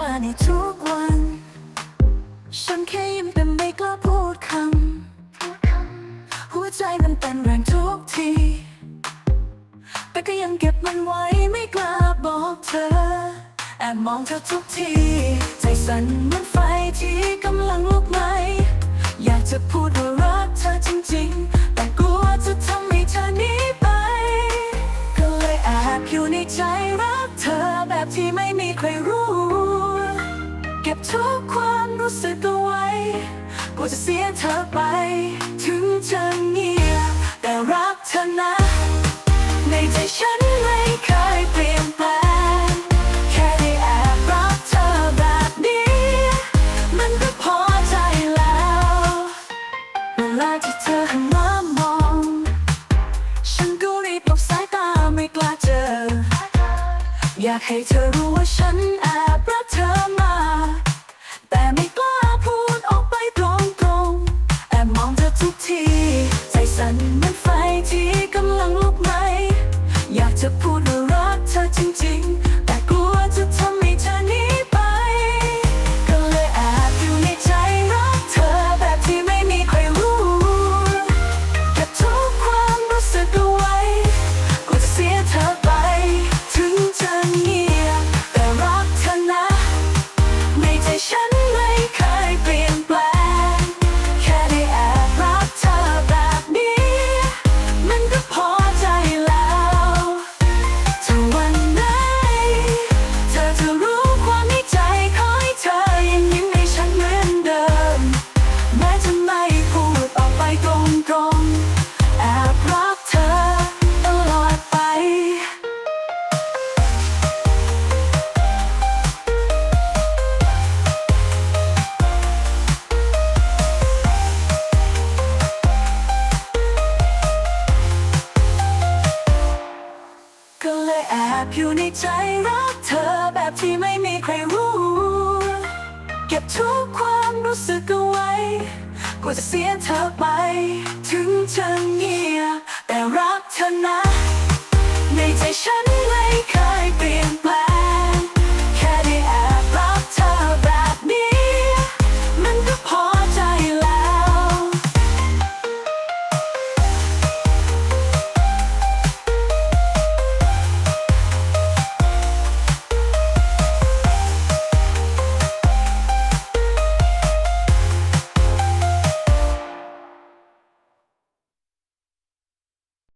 มาในทุกวัน ฉันแค่ยิ้มแต่ไม่กล้าพูดคำ หัวใจมันเต้นแรงทุกที แต่ก็ยังเก็บมันไว้ไม่กล้าบอกเธอ แอบมองเธอทุกที ใจสั่นเหมือนไฟที่กำลังลุกไหม อยากจะพูดว่ารักเธอจริงๆ แต่กลัวจะทำให้เธอหนีไป ก็เลยแอบอยู่ในใจรักเธอแบบที่ไม่มีใครรู้ บทุกความรู้สึกเอาไว้กลัวจะเสียเธอไป ถึงจะเงียบแต่รักเธอนะ ในใจฉันไม่เคยเปลี่ยนแปลง แค่ได้แอบรักเธอแบบนี้ มันก็พอใจแล้วเวลาที่เธอหันมามอง ฉันก็รีบหลบสายตาไม่กล้าเจอ อยากให้เธอรู้ว่าฉัน ที ใจสั่นเหมือนไฟที่กำลังลุกไหม้ แอบอยู่ในใจรักเธอแบบที่ไม่มีใครรู้ เก็บทุกความรู้สึกเอาไว้กว่าจะเสียเธอไป ถึงจะ